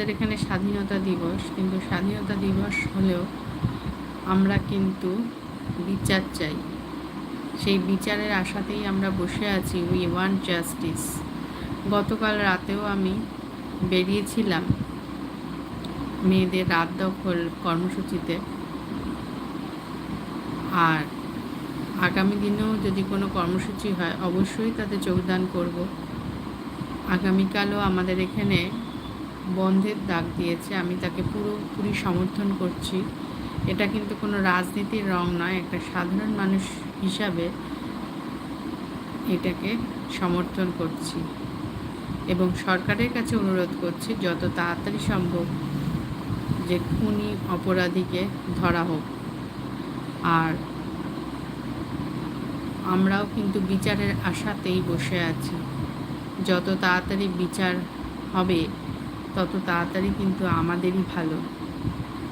আমাদের এখানে স্বাধীনতা দিবস, কিন্তু স্বাধীনতা দিবস হলেও আমরা কিন্তু বিচার চাই। সেই বিচারের আশাতেই আমরা বসে আছি উই ওয়ান্ট জাস্টিস গতকাল রাতেও আমি বেরিয়েছিলাম মেয়েদের রাত দখল কর্মসূচিতে। আর আগামী দিনেও যদি কোনো কর্মসূচি হয়, অবশ্যই তাতে যোগদান করব। আগামীকালও আমাদের এখানে বন্ধের ডাক দিয়েছে। আমি তাকে পুরোপুরি সমর্থন করছি। এটা কিন্তু কোনো রাজনীতির রং নয়, একটা সাধারণ মানুষ হিসাবে এটাকে সমর্থন করছি এবং সরকারের কাছে অনুরোধ করছি, যত তাড়াতাড়ি সম্ভব যে খুনি অপরাধীকে ধরা হোক। আর আমরাও কিন্তু বিচারের আশাতেই বসে আছি। যত তাড়াতাড়ি বিচার হবে তত তাড়াতাড়ি কিন্তু আমাদেরই ভালো।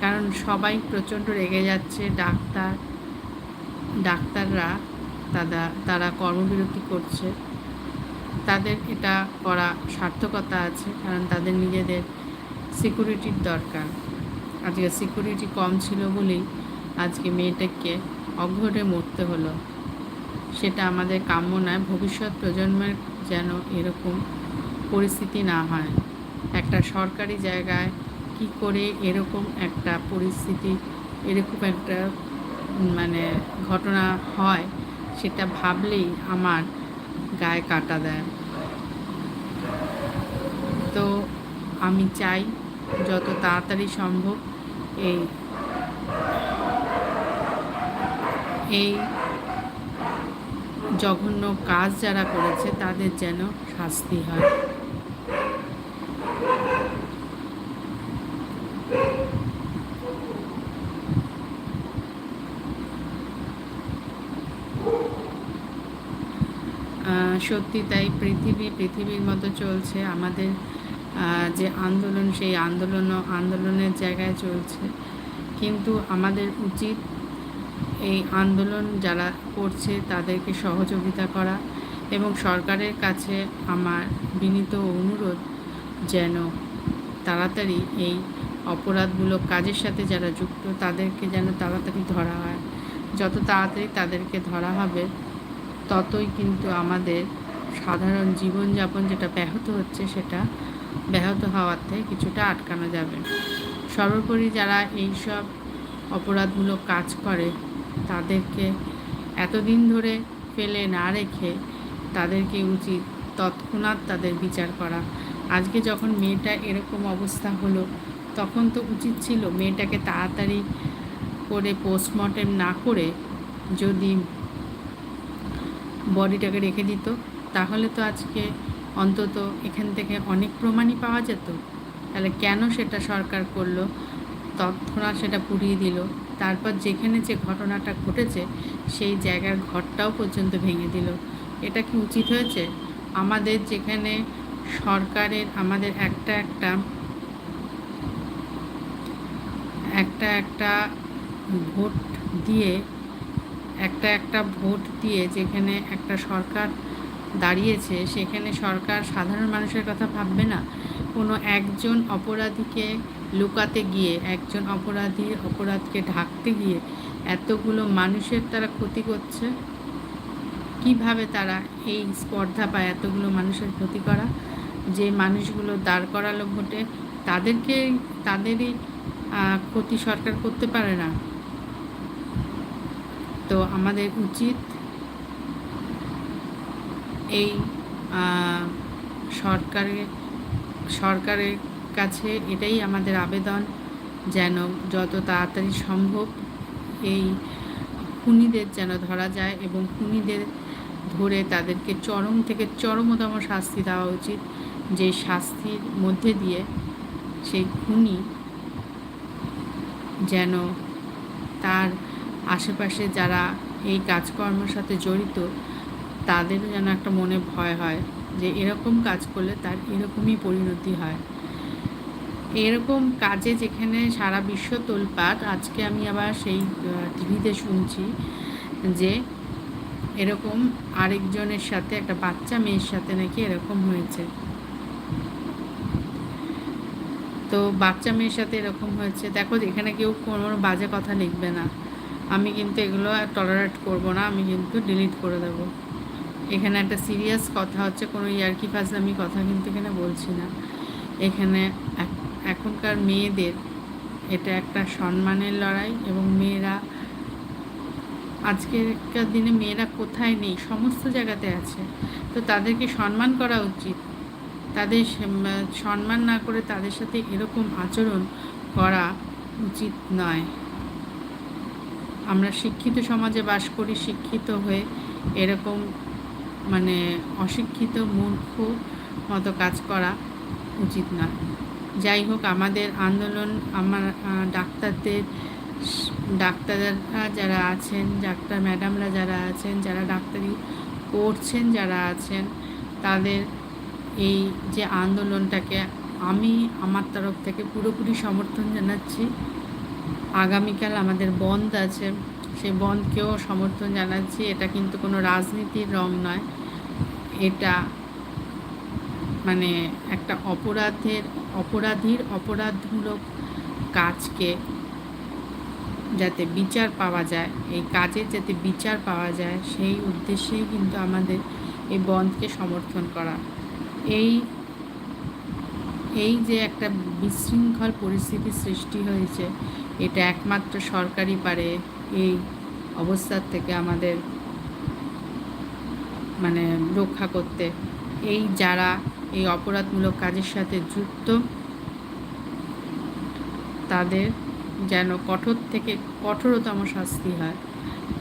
কারণ সবাই প্রচণ্ড রেগে যাচ্ছে, ডাক্তার, ডাক্তাররা তারা তারা কর্মবিরতি করছে। তাদের এটা করা সার্থকতা আছে, কারণ তাদের নিজেদের সিকিউরিটির দরকার। আজকে সিকিউরিটি কম ছিল বলেই আজকে মেয়েটাকে অঘরে মরতে হলো। সেটা আমাদের কাম্য নয়, ভবিষ্যৎ প্রজন্মের যেন এরকম পরিস্থিতি না হয়। একটা সরকারি জায়গায় কি করে এরকম একটা পরিস্থিতি, এরকম একটা মানে ঘটনা হয় সেটা ভাবলেই আমার গায়ে কাটা দেয়। তো আমি চাই যত তাড়াতাড়ি সম্ভব এই এই জঘন্য কাজ যারা করেছে তাদের যেন শাস্তি হয়। সত্যি তাই পৃথিবী, পৃথিবীর মতো চলছে। আমাদের যে আন্দোলন, সেই আন্দোলনও আন্দোলনের জায়গায় চলছে। কিন্তু আমাদের উচিত এই আন্দোলন যারা করছে তাদেরকে সহযোগিতা করা এবং সরকারের কাছে আমার বিনীত অনুরোধ যেন তাড়াতাড়ি এই অপরাধমূলক কাজের সাথে যারা যুক্ত তাদেরকে যেন তাড়াতাড়ি ধরা হয়। যত তাড়াতাড়ি তাদেরকে ধরা হবে ততই কিন্তু আমাদের সাধারণ জীবনযাপন যেটা ব্যাহত হচ্ছে সেটা ব্যাহত হওয়ার থেকে কিছুটা আটকানো যাবে। সর্বোপরি যারা এইসব অপরাধমূলক কাজ করে, তাদেরকে এতদিন ধরে ফেলে না রেখে তাদেরকে উচিত তৎক্ষণাৎ তাদের বিচার করা। আজকে যখন মেয়েটা এরকম অবস্থা হলো, তখন তো উচিত ছিল মেয়েটাকে তাড়াতাড়ি করে পোস্টমর্টেম না করে যদি বডিটাকে রেখে দিত, তাহলে তো আজকে অন্তত এখান থেকে অনেক প্রমাণই পাওয়া যেত। তাহলে কেন সেটা সরকার করল? তৎক্ষণাৎ সেটা পুড়িয়ে দিল। তারপর যেখানে যে ঘটনাটা ঘটেছে, সেই জায়গার ঘরটাও পর্যন্ত ভেঙে দিল। এটা কি উচিত হয়েছে? আমাদের যেখানে সরকারের, আমাদের একটা একটা একটা একটা ভোট দিয়ে একটা একটা ভোট দিয়ে যেখানে একটা সরকার দাঁড়িয়েছে, সেখানে সরকার সাধারণ মানুষের কথা ভাববে না। কোনো একজন অপরাধীকে লুকাতে গিয়ে, একজন অপরাধীর অপরাধকে ঢাকতে গিয়ে এতগুলো মানুষের তারা ক্ষতি করছে? কীভাবে তারা এই স্পর্ধা পায় এতগুলো মানুষের ক্ষতি করা? যে মানুষগুলো দাঁড় করালো ভোটে, তাদেরকে, তাদেরই ক্ষতি সরকার করতে পারে না। তো আমাদের উচিত এই সরকারের সরকারের কাছে এটাই আমাদের আবেদন, যেন যত তাড়াতাড়ি সম্ভব এই খুনিদের যেন ধরা যায় এবং খুনিদের ধরে তাদেরকে চরম থেকে চরমতম শাস্তি দেওয়া উচিত, যে শাস্তির মধ্যে দিয়ে সেই খুনি যেন তার আশেপাশে যারা এই কাজকর্মের সাথে জড়িত, তাদেরও যেন একটা মনে ভয় হয় যে এরকম কাজ করলে তার এরকমই পরিণতি হয়। এরকম কাজে যেখানে সারা বিশ্ব তোলপাট আজকে আমি আবার সেই টিভিতে শুনছি যে এরকম আরেকজনের সাথে, একটা বাচ্চা মেয়ের সাথে নাকি এরকম হয়েছে। তো বাচ্চা মেয়ের সাথে এরকম হয়েছে। দেখো, এখানে কেউ কোনো বাজে কথা লিখবে না। আমি কিন্তু এগুলো টলারেট করব না, আমি কিন্তু ডিলিট করে দেব। এখানে একটা সিরিয়াস কথা হচ্ছে, কোনো ইয়ার্কি ফাজলামি কথা কিন্তু এখানে বলছি না। এখানে এখনকার মেয়েদের এটা একটা সম্মানের লড়াই এবং মেয়েরা আজকেরকার দিনে মেয়েরা কোথায় নেই, সমস্ত জায়গাতে আছে। তো তাদেরকে সম্মান করা উচিত। তাদের সম- সম্মান না করে তাদের সাথে এরকম আচরণ করা উচিত নয়। আমরা শিক্ষিত সমাজে বাস করি, শিক্ষিত হয়ে এরকম মানে অশিক্ষিত, মূর্খ মতো কাজ করা উচিত না। যাই হোক, আমাদের আন্দোলন, আমার ডাক্তারদের, ডাক্তাররা যারা আছেন, ডাক্তার ম্যাডামরা যারা আছেন, যারা ডাক্তারি করছেন যারা আছেন, তাদের এই যে আন্দোলনটাকে আমি আমার তরফ থেকে পুরোপুরি সমর্থন জানাচ্ছি। আগামীকাল আমাদের বন্ধ আছে। সেই বন্ধকেও সমর্থন জানাচ্ছি। এটা কিন্তু কোনো রাজনীতির রং নয়। এটা মানে একটা অপরাধের, অপরাধীর অপরাধমূলক কাজকে যাতে বিচার পাওয়া যায়, এই কাজের যাতে বিচার পাওয়া যায়, সেই উদ্দেশ্যেই কিন্তু আমাদের এই বন্ধকে সমর্থন করা। এই এই যে একটা বিশৃঙ্খল পরিস্থিতির সৃষ্টি হয়েছে এটা একমাত্র সরকারই পারে এই অবস্থার থেকে আমাদের মানে রক্ষা করতে। এই যারা এই অপরাধমূলক কাজের সাথে যুক্ত, তাদের যেন কঠোর থেকে কঠোরতম শাস্তি হয়।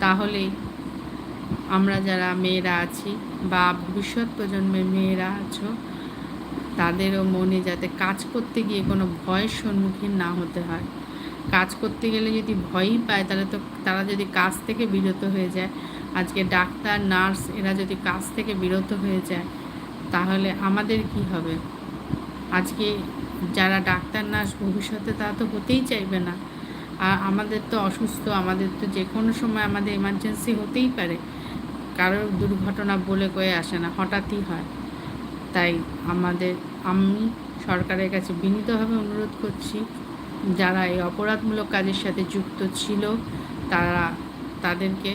তাহলেই আমরা যারা মেয়েরা আছি বা ভবিষ্যৎ প্রজন্মের মেয়েরা আছো, তাদেরও মনে যাতে কাজ করতে গিয়ে কোনো ভয়ের সম্মুখীন না হতে হয়। কাজ করতে গেলে যদি ভয়ই পায়, তাহলে তো তারা যদি কাজ থেকে বিরত হয়ে যায়। আজকে ডাক্তার, নার্স এরা যদি কাজ থেকে বিরত হয়ে যায়, তাহলে আমাদের কি হবে? আজকে যারা ডাক্তার, নার্স ভবিষ্যতে তা তো হতেই চাইবে না। আর আমাদের তো অসুস্থ, আমাদের তো যে কোনো সময় আমাদের এমার্জেন্সি হতেই পারে। কারোর দুর্ঘটনা বলে কয়ে আসে না, হঠাৎই হয়। তাই আমাদের, আমি সরকারের কাছে বিনীতভাবে অনুরোধ করছি যারা এই অপরাধমূলক কাজের সাথে যুক্ত ছিল, তারা তাদেরকে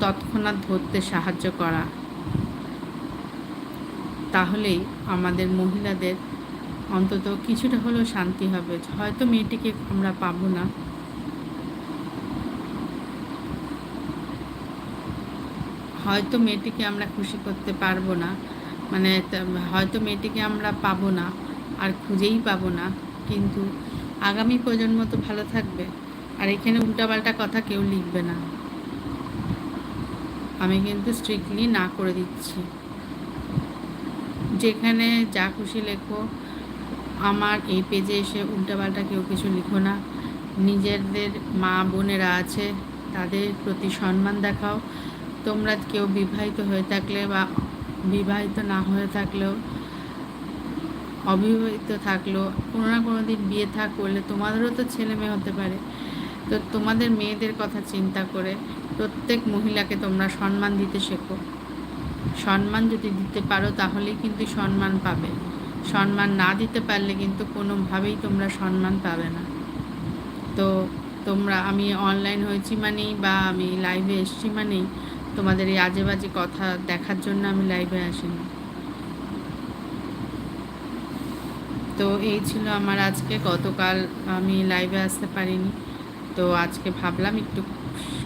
তৎক্ষণাৎ ধরতে সাহায্য করা। তাহলেই আমাদের মহিলাদের অন্তত কিছুটা হলেও শান্তি হবে। হয়তো মেয়েটিকে আমরা পাবো না। হয়তো মেয়েটিকে আমরা খুশি করতে পারব না। মানে হয়তো মেয়েটিকে আমরা পাবো না আর খুঁজেই পাবো না। কিন্তু আগামী প্রজন্ম তো ভালো থাকবে, আর এখানে উল্টাপাল্টা কথা কেউ লিখবে না। আমি কিন্তু স্ট্রিক্টলি না করে দিচ্ছি। যেখানে যা খুশি লেখো, আমার এই পেজে এসে উল্টাপাল্টা কেউ কিছু লিখো না। নিজেদের মা বোনেরা আছে, তাদের প্রতি সম্মান দেখাও। তোমরা কেউ বিবাহিত হয়ে থাকলে বা বিবাহিত না হয়ে থাকলেও অবিবাহিত থাকল, কোনো না কোনো দিন বিয়ে থাক করলে তোমাদেরও তো ছেলে মেয়ে হতে পারে। তো তোমাদের মেয়েদের কথা চিন্তা করে প্রত্যেক মহিলাকে তোমরা সম্মান দিতে শেখো। সম্মান যদি দিতে পারো তাহলেই কিন্তু সম্মান পাবে। সম্মান না দিতে পারলে কিন্তু কোনোভাবেই তোমরা সম্মান পাবে না। তো তোমরা, আমি অনলাইন হয়েছি মানেই বা আমি লাইভে এসছি মানেই তোমাদের এই আজে বাজে কথা দেখার জন্য আমি লাইভে আসিনি। তো এই ছিল আমার আজকে। গতকাল আমি লাইভে আসতে পারিনি। তো আজকে ভাবলাম একটু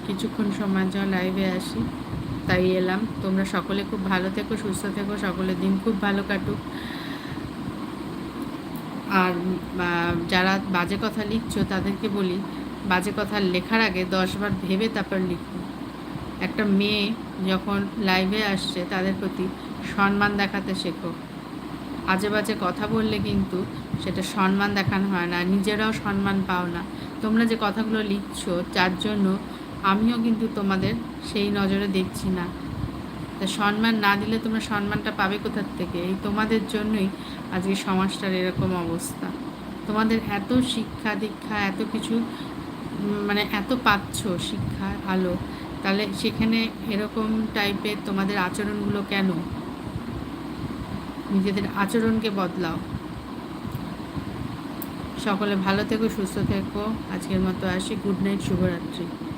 কিছুক্ষণ সময় যা লাইভে আসি। তাই এলাম। তোমরা সকলে খুব ভালো থেকো, সুস্থ থেকো, সকলের দিন খুব ভালো কাটুক। আর যারা বাজে কথা লিখছো তাদেরকে বলি, বাজে কথা লেখার আগে দশবার ভেবে তারপর লিখো। একটা মেয়ে যখন লাইভে আসছে তাদের প্রতি সম্মান দেখাতে শেখো। আজে বাজে কথা বললে কিন্তু সেটা সম্মান দেখানো হয় না, নিজেরাও সম্মান পাও না। তোমরা যে কথাগুলো লিখছ, যার জন্য আমিও কিন্তু তোমাদের সেই নজরে দেখছি না। তা সম্মান না দিলে তোমরা সম্মানটা পাবে কোথার থেকে? এই তোমাদের জন্যই আজকে সমাজটার এরকম অবস্থা। তোমাদের এত শিক্ষা দীক্ষা, এত কিছু মানে এত পাচ্ছ শিক্ষার আলো তাহলে সেখানে এরকম টাইপের তোমাদের আচরণগুলো কেন? নিজেদের আচরণকে বদলাও। সকলে ভালো থেকো সুস্থ থেকো। আজকের মতো আসি। গুড নাইট শুভরাত্রি।